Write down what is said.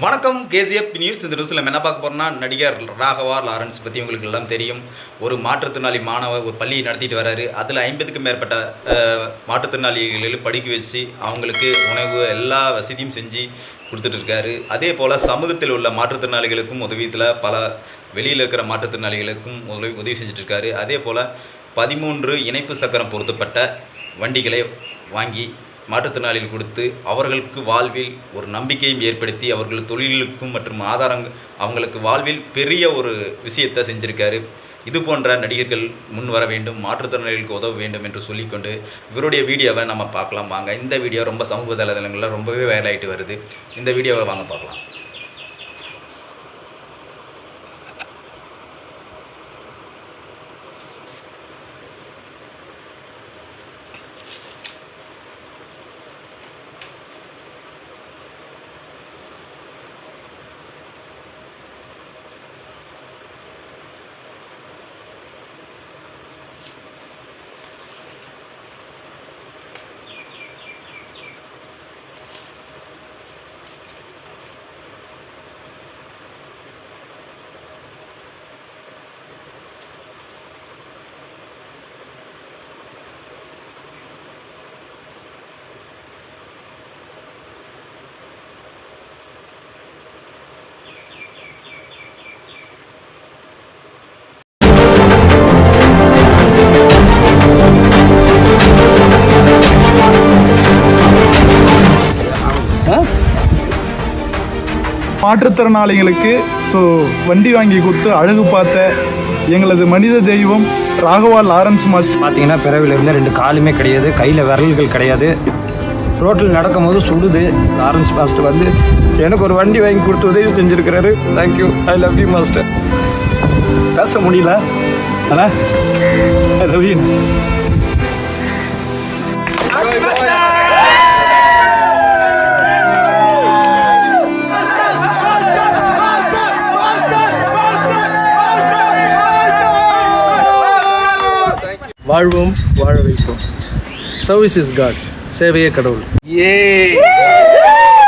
வணக்கம் KGF news. இந்த நியூஸில் என்ன பார்க்க போகிறோம்னா நடிகர் ராகவா லாரன்ஸ் பற்றி உங்களுக்கு எல்லாம் தெரியும். ஒரு மாற்றுத்திறனாளி மாணவர் ஒரு பள்ளியை நடத்திட்டு வராரு. அதில் ஐம்பதுக்கும் மேற்பட்ட மாற்றுத்திறனாளிகளில் படிக்க வச்சு அவங்களுக்கு உணவு எல்லா வசதியும் செஞ்சு கொடுத்துட்டு இருக்காரு அதே போல் சமூகத்தில் உள்ள மாற்றுத்திறனாளிகளுக்கும் உதவியத்தில் பல வெளியில் இருக்கிற மாற்றுத்திறனாளிகளுக்கும் உதவி உதவி செஞ்சுட்டு இருக்காரு அதே போல் பதிமூன்று இணைப்பு சக்கரம் பொருத்தப்பட்ட வண்டிகளை வாங்கி மாற்றுத்திறனாளிகள் கொடுத்து அவர்களுக்கு வாழ்வில் ஒரு நம்பிக்கையும் ஏற்படுத்தி அவர்கள் தொழிலுக்கும் மற்றும் ஆதாரங் அவங்களுக்கு வாழ்வில் பெரிய ஒரு விஷயத்தை செஞ்சுருக்காரு. இது போன்ற நடிகர்கள் முன் வர வேண்டும் மாற்றுத்திறனாளிகளுக்கு உதவ வேண்டும் என்று சொல்லிக்கொண்டு இவருடைய வீடியோவை நம்ம பார்க்கலாம். வாங்க இந்த வீடியோ ரொம்ப சமூக வலைதளங்களில் ரொம்பவே வைரல் ஆகிட்டு வருது. இந்த வீடியோவை வாங்க பார்க்கலாம். மாற்றுத்திறனாளிகளுக்கு ஸோ வண்டி வாங்கி கொடுத்து அழகு பார்த்த எங்களது மனித தெய்வம் ராகவா லாரன்ஸ் மாஸ்டர். பார்த்தீங்கன்னா பிறவில இருந்து ரெண்டு காலுமே கிடையாது கையில் விரல்கள் கிடையாது. ரோட்டில் நடக்கும்போது சுடுது லாரன்ஸ் மாஸ்டர் வந்து எனக்கு ஒரு வண்டி வாங்கி கொடுத்து உதவி செஞ்சுருக்கிறாரு. Thank you I love you master பேச முடியல. அண்ணா ரவீன் வாழ்வோம் வாழ வைப்போம். சர்வீஸ் இஸ் காட் சேவையே கடவுள்.